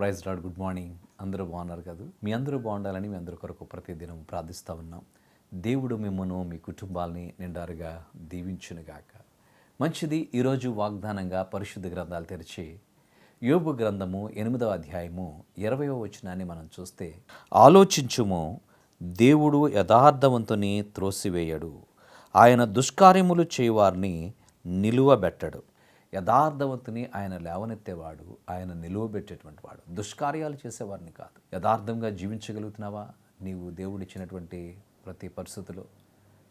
Praise lord good morning. అందరూ బాగున్నారు కదా. మీ అందరూ బాగుండాలని మీ అందరి కొరకు ప్రతిదినం ప్రార్థిస్తూ ఉన్నాం. దేవుడు మిమ్మను మీ కుటుంబాల్ని నిండారుగా దీవించునుగాక. మంచిది ఈరోజు వాగ్దానంగా పరిశుద్ధ గ్రంథాలు తెరిచి యోబు గ్రంథము ఎనిమిదవ అధ్యాయము ఇరవయో వచనాన్ని మనం చూస్తే ఆలోచించుము దేవుడు యథార్థవంతుని త్రోసివేయడు. ఆయన దుష్కార్యములు చేయువారిని నిలువబెట్టడు. యథార్థవంతుని ఆయన లేవనెత్తేవాడు ఆయన నిలువబెట్టేటువంటి వాడు. దుష్కార్యాలు చేసేవారిని కాదు. యథార్థంగా జీవించగలుగుతున్నావా? నీవు దేవుడిచ్చినటువంటి ప్రతి పరిస్థితిలో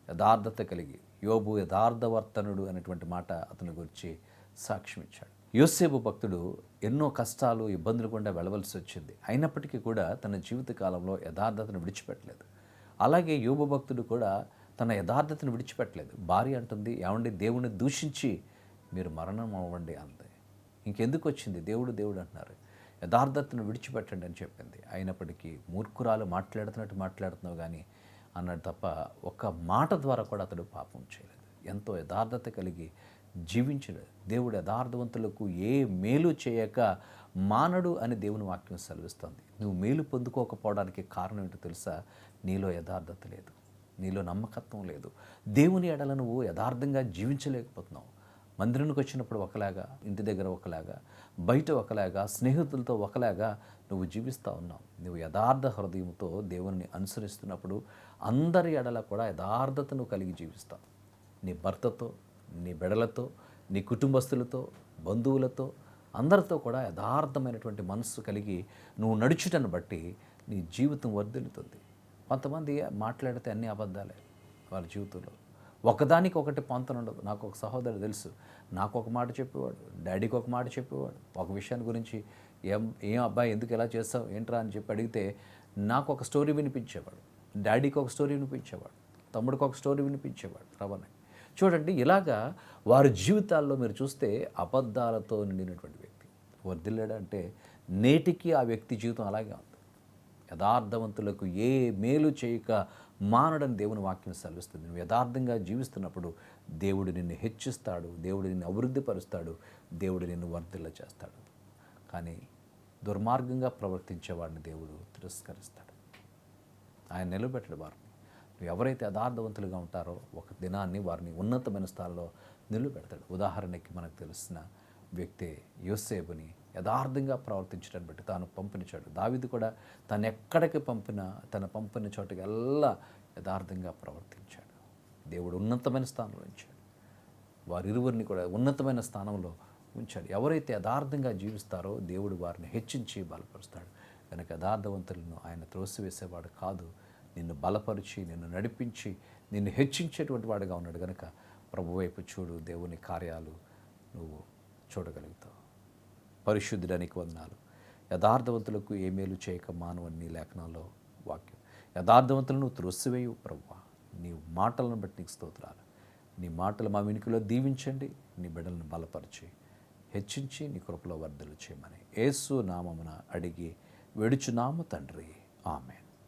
యథార్థత కలిగి యోబు యథార్థవర్తనుడు అనేటువంటి మాట అతని గురించి సాక్ష్యం ఇచ్చాడు. యోసేపు భక్తుడు ఎన్నో కష్టాలు ఇబ్బందులు గుండా వెళ్ళవలసి వచ్చింది. అయినప్పటికీ కూడా తన జీవిత కాలంలో యథార్థతను విడిచిపెట్టలేదు. అలాగే యోబు భక్తుడు కూడా తన యథార్థతను విడిచిపెట్టలేదు. భార్య అంటుంది ఏమండి దేవుణ్ణి దూషించి మీరు మరణం అవ్వండి అంతే. ఇంకెందుకు వచ్చింది? దేవుడు దేవుడు అంటున్నారు. యథార్థతను విడిచిపెట్టండి అని చెప్పింది. అయినప్పటికీ మూర్ఖురాలు మాట్లాడుతున్నట్టు మాట్లాడుతున్నావు కానీ అన్నాడు తప్ప ఒక్క మాట ద్వారా కూడా అతడు పాపం చేయలేదు. ఎంతో యథార్థత కలిగి జీవించడు దేవుడు యథార్థవంతులకు ఏ మేలు చేయక మానడు అని దేవుని వాక్యం సెలవిస్తుంది. నువ్వు మేలు పొందుకోకపోవడానికి కారణం ఏంటో తెలుసా? నీలో యథార్థత లేదు. నీలో నమ్మకత్వం లేదు. దేవుని ఎడల నువ్వు యథార్థంగా జీవించలేకపోతున్నావు. మందిరానికి వచ్చినప్పుడు ఒకలాగా ఇంటి దగ్గర ఒకలాగా బయట ఒకలాగా స్నేహితులతో ఒకలాగా నువ్వు జీవిస్తూ ఉన్నావు. నువ్వు యథార్థ హృదయంతో దేవుని అనుసరిస్తున్నప్పుడు అందరి ఎడల కూడా యథార్థతను కలిగి జీవిస్తావు నీ భర్తతో నీ బిడలతో నీ కుటుంబస్తులతో బంధువులతో అందరితో కూడా యథార్థమైనటువంటి మనస్సు కలిగి నువ్వు నడుచుటను బట్టి నీ జీవితం వర్దిల్లుతుంది కొంతమంది మాట్లాడితే అన్ని అబద్ధాలే వాళ్ళ జీవితంలో. ఒకదానికి ఒకటి పొంతన ఉండదు నాకు ఒక సహోదరుడు తెలుసు. నాకు ఒక మాట చెప్పేవాడు. డాడీకి ఒక మాట చెప్పేవాడు. ఒక విషయాన్ని గురించి ఏం ఏం అబ్బాయి ఎందుకు ఎలా చేస్తావు? ఏంట్రా అని చెప్పి అడిగితే నాకు ఒక స్టోరీ వినిపించేవాడు. డాడీకి ఒక స్టోరీ వినిపించేవాడు. తమ్ముడికి ఒక స్టోరీ వినిపించేవాడు రవణ. చూడండి ఇలాగా వారి జీవితాల్లో మీరు చూస్తే అబద్ధాలతో నిండినటువంటి వ్యక్తి. వర్దిల్లాడంటే నేటికి ఆ వ్యక్తి జీవితం అలాగే ఉంది. యథార్థవంతులకు ఏ మేలు చేయక మానడని దేవుని వాక్యం సెలవిస్తుంది. నువ్వు యథార్థంగా జీవిస్తున్నప్పుడు దేవుడు నిన్ను హెచ్చిస్తాడు దేవుడు నిన్ను అభివృద్ధిపరుస్తాడు దేవుడు నిన్ను వర్ధిల్ల చేస్తాడు. కానీ దుర్మార్గంగా ప్రవర్తించేవాడిని దేవుడు తిరస్కరిస్తాడు. ఆయన నిలబెట్టడు వారిని. నువ్వు ఎవరైతే యథార్థవంతులుగా ఉంటారో ఒక దినాన్ని వారిని ఉన్నతమైన స్థాయిలో నిలబెడతాడు. ఉదాహరణకి మనకు తెలిసిన వ్యక్తే యోసేపుని యథార్థంగా ప్రవర్తించడం బట్టి తాను పంపిణిచాడు దావిది కూడా తను ఎక్కడికి పంపినా తన పంపిన చోటుకి యథార్థంగా ప్రవర్తించాడు. దేవుడు ఉన్నతమైన స్థానంలో ఉంచాడు. వారిరువురిని కూడా ఉన్నతమైన స్థానంలో ఉంచాడు. ఎవరైతే యథార్థంగా జీవిస్తారో దేవుడు వారిని హెచ్చించి బలపరుస్తాడు. కనుక యథార్థవంతులను ఆయన త్రోసివేసేవాడు కాదు. నిన్ను బలపరిచి నిన్ను నడిపించి నిన్ను హెచ్చించేటువంటి వాడుగా ఉన్నాడు. కనుక ప్రభు వైపు చూడు దేవుని కార్యాలు నువ్వు చూడగలుగుతావు. పరిశుద్ధుడానికి వందనాలు. యథార్థవంతులకు ఏ మేలు చేయక మానవని నీ లేఖనాల్లో వాక్యం. యథార్థవంతులను త్రోసివేయు ప్రభు నీ మాటలను బట్టి నీకు స్తోత్రాలు. నీ మాటలు మా వెనుకలో దీవించండి. నీ బిడ్డలను బలపరిచి హెచ్చించి నీ కృపలో వర్ధలు చేయమని ఏసు నామమున అడిగి వెడుచునాము తండ్రి. ఆమెన్.